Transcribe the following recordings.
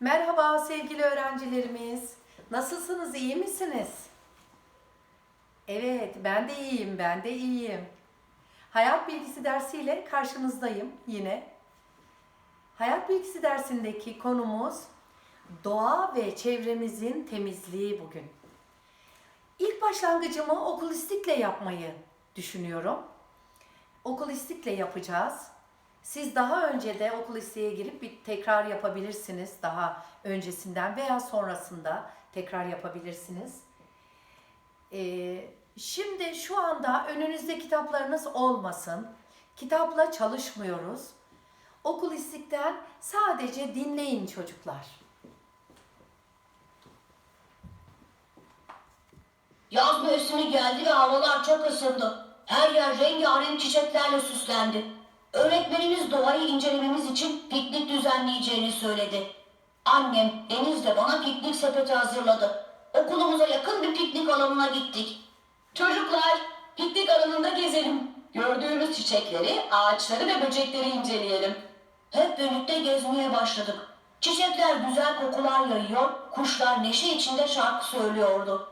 Merhaba sevgili öğrencilerimiz. Nasılsınız? iyi misiniz? Evet, ben de iyiyim, ben de iyiyim. Hayat bilgisi dersiyle karşınızdayım yine. Hayat bilgisi dersindeki konumuz doğa ve çevremizin temizliği bugün. İlk başlangıcımı okulistikle yapmayı düşünüyorum. Okulistikle yapacağız. Siz daha önce de okulistiğe girip bir tekrar yapabilirsiniz. Daha öncesinden veya sonrasında tekrar yapabilirsiniz. Ee, şimdi şu anda önünüzde kitaplarınız olmasın. Kitapla çalışmıyoruz. Okulistikten sadece dinleyin çocuklar. Yaz mevsimi geldi ve havalar çok ısındı. Her yer rengarenk çiçeklerle süslendi. Öğretmenimiz doğayı incelememiz için piknik düzenleyeceğini söyledi. Annem Deniz'le bana piknik sepeti hazırladı. Okulumuza yakın bir piknik alanına gittik. Çocuklar, piknik alanında gezelim. Gördüğümüz çiçekleri, ağaçları ve böcekleri inceleyelim. Hep birlikte gezmeye başladık. Çiçekler güzel kokular yayıyor, kuşlar neşe içinde şarkı söylüyordu.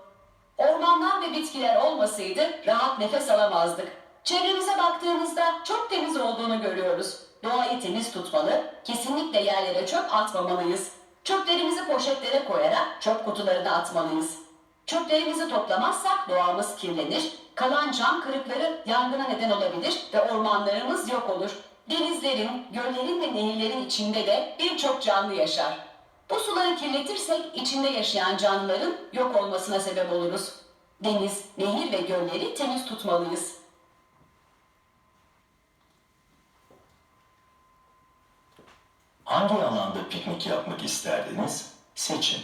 Ormanlar ve bitkiler olmasaydı rahat nefes alamazdık. Çevremize baktığımızda çok temiz olduğunu görüyoruz. Doğayı temiz tutmalı, kesinlikle yerlere çöp atmamalıyız. Çöplerimizi poşetlere koyarak çöp kutularına atmalıyız. Çöplerimizi toplamazsak doğamız kirlenir, kalan cam kırıkları yangına neden olabilir ve ormanlarımız yok olur. Denizlerin, göllerin ve nehirlerin içinde de birçok canlı yaşar. Bu suları kirletirsek içinde yaşayan canlıların yok olmasına sebep oluruz. Deniz, nehir ve gölleri temiz tutmalıyız. Hangi alanda piknik yapmak isterdiniz? Seçin.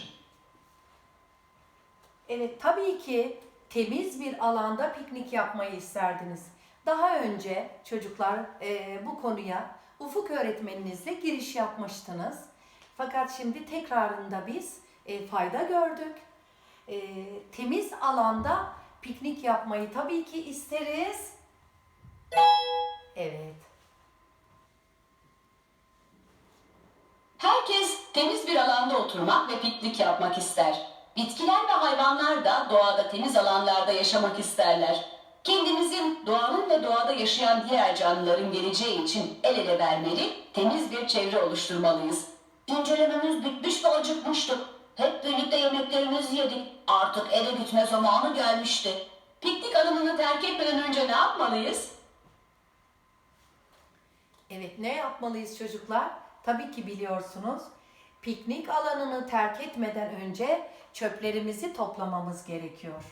Evet, tabii ki temiz bir alanda piknik yapmayı isterdiniz. Daha önce çocuklar e, bu konuya Ufuk öğretmeninizle giriş yapmıştınız. Fakat şimdi tekrarında biz e, fayda gördük. E, temiz alanda piknik yapmayı tabii ki isteriz. Evet. Herkes temiz bir alanda oturmak ve piknik yapmak ister. Bitkiler ve hayvanlar da doğada temiz alanlarda yaşamak isterler. Kendimizin doğanın ve doğada yaşayan diğer canlıların geleceği için el ele vermeli, temiz bir çevre oluşturmalıyız. İncelememiz bitmiş ve acıkmıştık. Hep birlikte yemeklerimizi yedik. Artık eve gitme zamanı gelmişti. Piknik alanını terk etmeden önce ne yapmalıyız? Evet, ne yapmalıyız çocuklar? Tabii ki biliyorsunuz. Piknik alanını terk etmeden önce çöplerimizi toplamamız gerekiyor.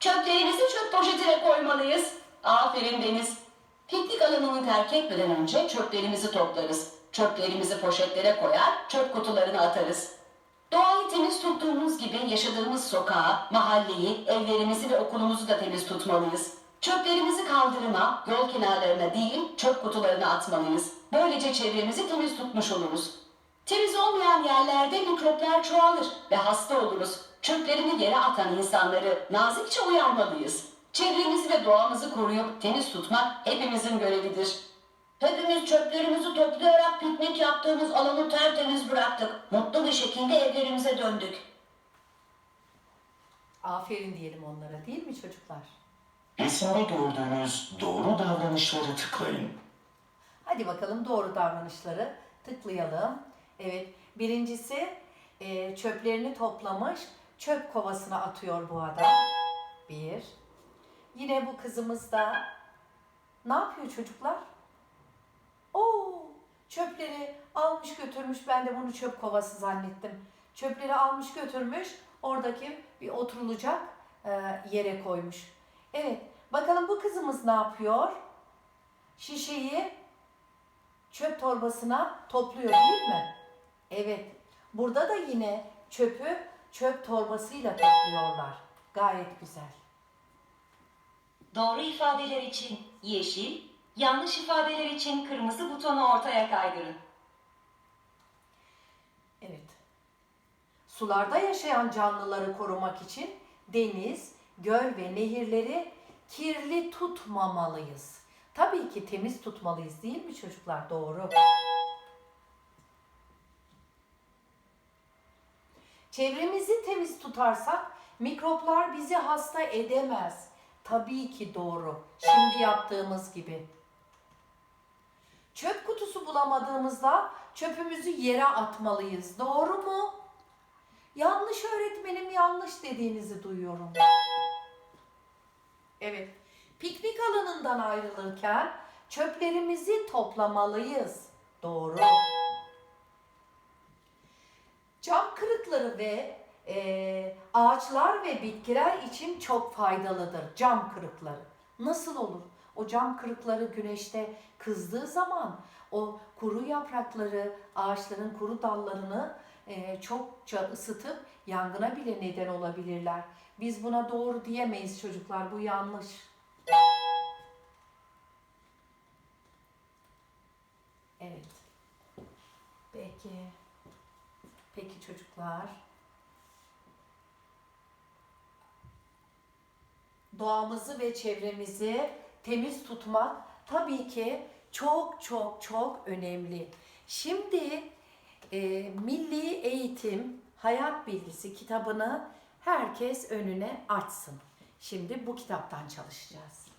Çöplerimizi çöp poşetine koymalıyız. Aferin Deniz. Piknik alanını terk etmeden önce çöplerimizi toplarız. Çöplerimizi poşetlere koyar, çöp kutularına atarız. Doğayı temiz tuttuğumuz gibi yaşadığımız sokağı, mahalleyi, evlerimizi ve okulumuzu da temiz tutmalıyız. Çöplerimizi kaldırıma, yol kenarlarına değil, çöp kutularına atmalıyız. Böylece çevremizi temiz tutmuş oluruz. Temiz olmayan yerlerde mikroplar çoğalır ve hasta oluruz. Çöplerini yere atan insanları nazikçe uyarmalıyız. Çevremizi ve doğamızı koruyup temiz tutmak hepimizin görevidir. Hepimiz çöplerimizi toplayarak piknik yaptığımız alanı tertemiz bıraktık. Mutlu bir şekilde evlerimize döndük. Aferin diyelim onlara değil mi çocuklar? Resimde gördüğünüz doğru davranışları tıklayın. Hadi bakalım doğru davranışları tıklayalım. Evet, birincisi e, çöplerini toplamış, çöp kovasına atıyor bu adam. Bir. Yine bu kızımız da ne yapıyor çocuklar? Oo, çöpleri almış götürmüş. Ben de bunu çöp kovası zannettim. Çöpleri almış götürmüş. Oradaki bir oturulacak e, yere koymuş. Evet, bakalım bu kızımız ne yapıyor? Şişeyi çöp torbasına topluyor değil mi? Evet. Burada da yine çöpü çöp torbasıyla topluyorlar. Gayet güzel. Doğru ifadeler için yeşil, yanlış ifadeler için kırmızı butonu ortaya kaydırın. Evet. Sularda yaşayan canlıları korumak için deniz, göl ve nehirleri kirli tutmamalıyız. Tabii ki temiz tutmalıyız değil mi çocuklar? Doğru. Çevremizi temiz tutarsak mikroplar bizi hasta edemez. Tabii ki doğru. Şimdi yaptığımız gibi. Çöp kutusu bulamadığımızda çöpümüzü yere atmalıyız. Doğru mu? Yanlış öğretmenim yanlış dediğinizi duyuyorum. Evet. Piknik alanından ayrılırken çöplerimizi toplamalıyız. Doğru. Cam kırıkları ve e, ağaçlar ve bitkiler için çok faydalıdır cam kırıkları. Nasıl olur? O cam kırıkları güneşte kızdığı zaman o kuru yaprakları, ağaçların kuru dallarını e, çokça ısıtıp yangına bile neden olabilirler. Biz buna doğru diyemeyiz çocuklar, bu yanlış. Evet. Peki. Peki çocuklar. Doğamızı ve çevremizi temiz tutmak tabii ki çok çok çok önemli. Şimdi e, Milli Eğitim Hayat Bilgisi kitabını herkes önüne açsın. Şimdi bu kitaptan çalışacağız.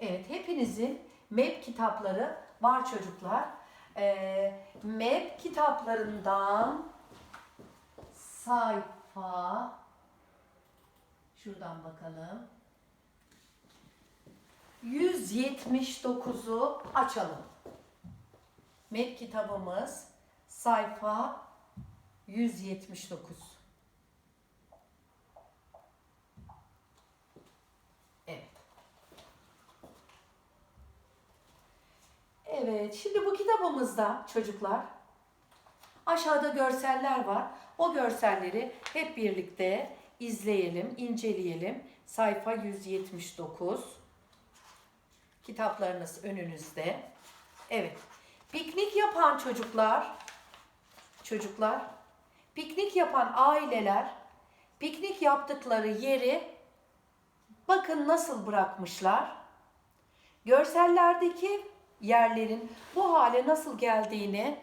Evet, hepinizin MEP kitapları var çocuklar. Ee, MEP kitaplarından sayfa şuradan bakalım. 179'u açalım. MEP kitabımız sayfa 179. Evet. Evet, şimdi bu kitabımızda çocuklar aşağıda görseller var. O görselleri hep birlikte izleyelim, inceleyelim. Sayfa 179. Kitaplarınız önünüzde. Evet. Piknik yapan çocuklar, çocuklar, piknik yapan aileler piknik yaptıkları yeri bakın nasıl bırakmışlar. Görsellerdeki yerlerin bu hale nasıl geldiğini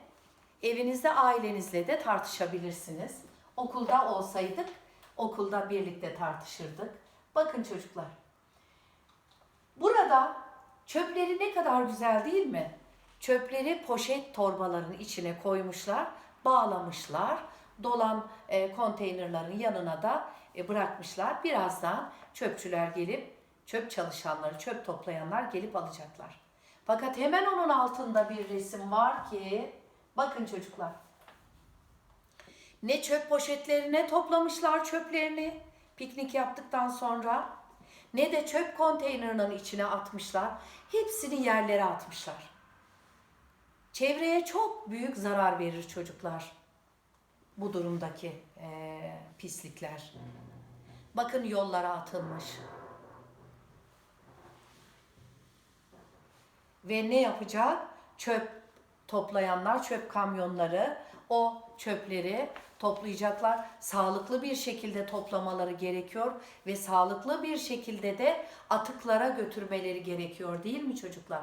evinizde ailenizle de tartışabilirsiniz. Okulda olsaydık okulda birlikte tartışırdık. Bakın çocuklar. Burada çöpleri ne kadar güzel değil mi? Çöpleri poşet torbaların içine koymuşlar, bağlamışlar. Dolan e, konteynerların yanına da e, bırakmışlar. Birazdan çöpçüler gelip çöp çalışanları, çöp toplayanlar gelip alacaklar. Fakat hemen onun altında bir resim var ki bakın çocuklar. Ne çöp poşetlerine toplamışlar çöplerini piknik yaptıktan sonra ne de çöp konteynerinin içine atmışlar. Hepsini yerlere atmışlar. Çevreye çok büyük zarar verir çocuklar. Bu durumdaki eee, pislikler. Bakın yollara atılmış. Ve ne yapacak? Çöp toplayanlar, çöp kamyonları o çöpleri toplayacaklar. Sağlıklı bir şekilde toplamaları gerekiyor ve sağlıklı bir şekilde de atıklara götürmeleri gerekiyor değil mi çocuklar?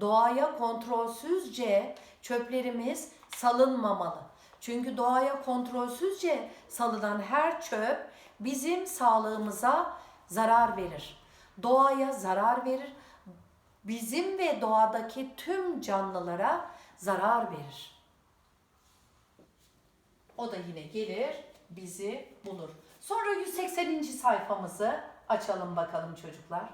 Doğaya kontrolsüzce çöplerimiz salınmamalı. Çünkü doğaya kontrolsüzce salınan her çöp bizim sağlığımıza zarar verir. Doğaya zarar verir bizim ve doğadaki tüm canlılara zarar verir. O da yine gelir bizi bulur. Sonra 180. sayfamızı açalım bakalım çocuklar.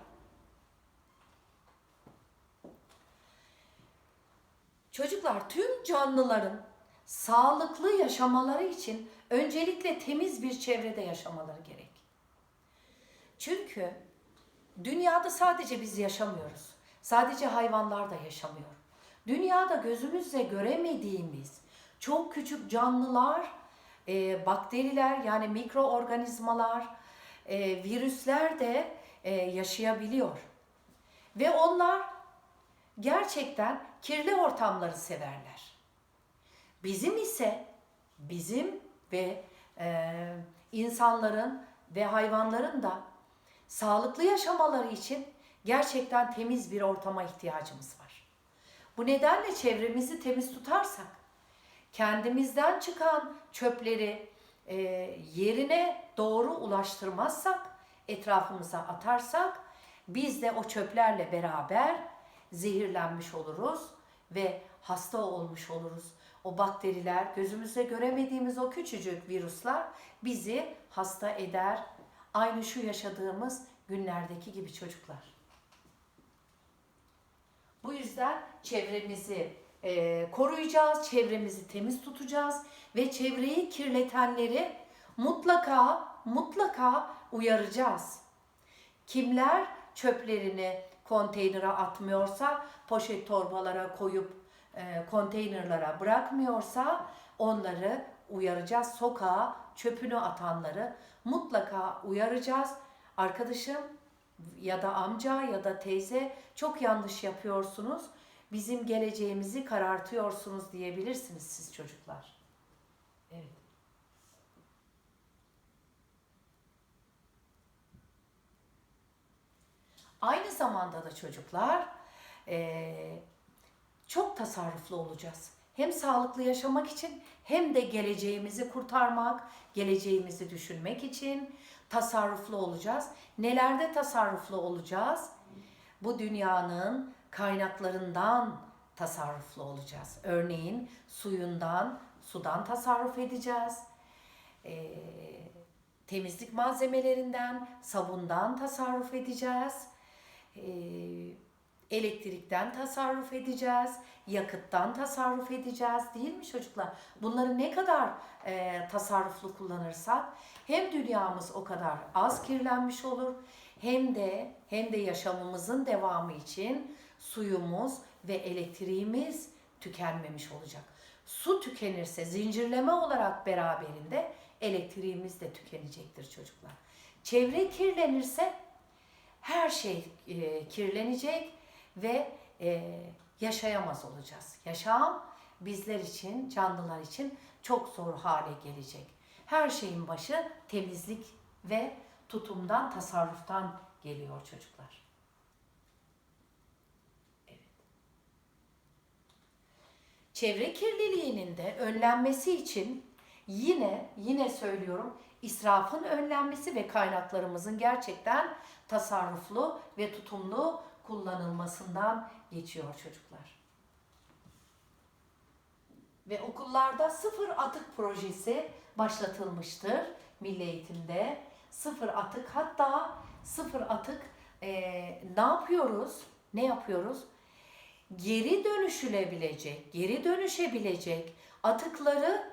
Çocuklar tüm canlıların sağlıklı yaşamaları için öncelikle temiz bir çevrede yaşamaları gerek. Çünkü dünyada sadece biz yaşamıyoruz. Sadece hayvanlar da yaşamıyor. Dünyada gözümüzle göremediğimiz çok küçük canlılar, e, bakteriler yani mikroorganizmalar, e, virüsler de e, yaşayabiliyor. Ve onlar gerçekten kirli ortamları severler. Bizim ise bizim ve e, insanların ve hayvanların da sağlıklı yaşamaları için gerçekten temiz bir ortama ihtiyacımız var. Bu nedenle çevremizi temiz tutarsak, kendimizden çıkan çöpleri e, yerine doğru ulaştırmazsak, etrafımıza atarsak, biz de o çöplerle beraber zehirlenmiş oluruz ve hasta olmuş oluruz. O bakteriler, gözümüzle göremediğimiz o küçücük virüsler bizi hasta eder. Aynı şu yaşadığımız günlerdeki gibi çocuklar. Bu yüzden çevremizi e, koruyacağız, çevremizi temiz tutacağız ve çevreyi kirletenleri mutlaka mutlaka uyaracağız. Kimler çöplerini konteynere atmıyorsa, poşet torbalara koyup e, konteynerlara bırakmıyorsa onları uyaracağız. Sokağa çöpünü atanları mutlaka uyaracağız. Arkadaşım ya da amca ya da teyze çok yanlış yapıyorsunuz. Bizim geleceğimizi karartıyorsunuz diyebilirsiniz siz çocuklar. Evet. Aynı zamanda da çocuklar eee, çok tasarruflu olacağız. Hem sağlıklı yaşamak için hem de geleceğimizi kurtarmak, geleceğimizi düşünmek için tasarruflu olacağız. Nelerde tasarruflu olacağız? Bu dünyanın kaynaklarından tasarruflu olacağız. Örneğin suyundan, sudan tasarruf edeceğiz. Ee, temizlik malzemelerinden, sabundan tasarruf edeceğiz. Ee, elektrikten tasarruf edeceğiz, yakıttan tasarruf edeceğiz değil mi çocuklar? Bunları ne kadar e, tasarruflu kullanırsak hem dünyamız o kadar az kirlenmiş olur hem de hem de yaşamımızın devamı için suyumuz ve elektriğimiz tükenmemiş olacak. Su tükenirse zincirleme olarak beraberinde elektriğimiz de tükenecektir çocuklar. Çevre kirlenirse her şey e, kirlenecek ve e, yaşayamaz olacağız. Yaşam bizler için, canlılar için çok zor hale gelecek. Her şeyin başı temizlik ve tutumdan, tasarruftan geliyor çocuklar. Evet. Çevre kirliliğinin de önlenmesi için yine yine söylüyorum israfın önlenmesi ve kaynaklarımızın gerçekten tasarruflu ve tutumlu kullanılmasından geçiyor çocuklar. Ve okullarda sıfır atık projesi başlatılmıştır milli eğitimde. Sıfır atık hatta sıfır atık eee, ne yapıyoruz? Ne yapıyoruz? Geri dönüşülebilecek, geri dönüşebilecek atıkları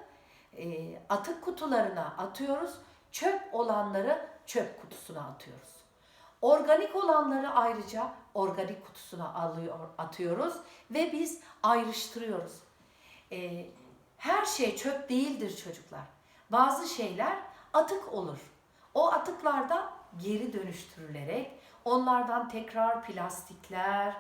eee, atık kutularına atıyoruz. Çöp olanları çöp kutusuna atıyoruz. Organik olanları ayrıca organik kutusuna alıyor, atıyoruz ve biz ayrıştırıyoruz. Ee, her şey çöp değildir çocuklar. Bazı şeyler atık olur. O atıklarda geri dönüştürülerek onlardan tekrar plastikler,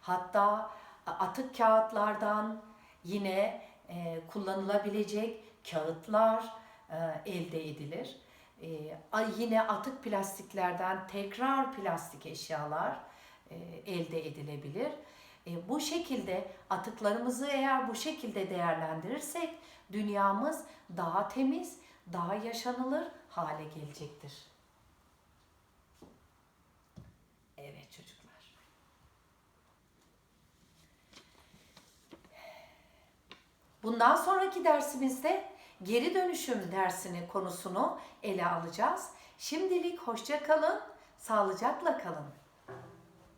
hatta atık kağıtlardan yine e, kullanılabilecek kağıtlar e, elde edilir. E, yine atık plastiklerden tekrar plastik eşyalar e, elde edilebilir. E, bu şekilde atıklarımızı eğer bu şekilde değerlendirirsek dünyamız daha temiz, daha yaşanılır hale gelecektir. Evet çocuklar. Bundan sonraki dersimizde geri dönüşüm dersini konusunu ele alacağız. Şimdilik hoşça kalın, sağlıcakla kalın.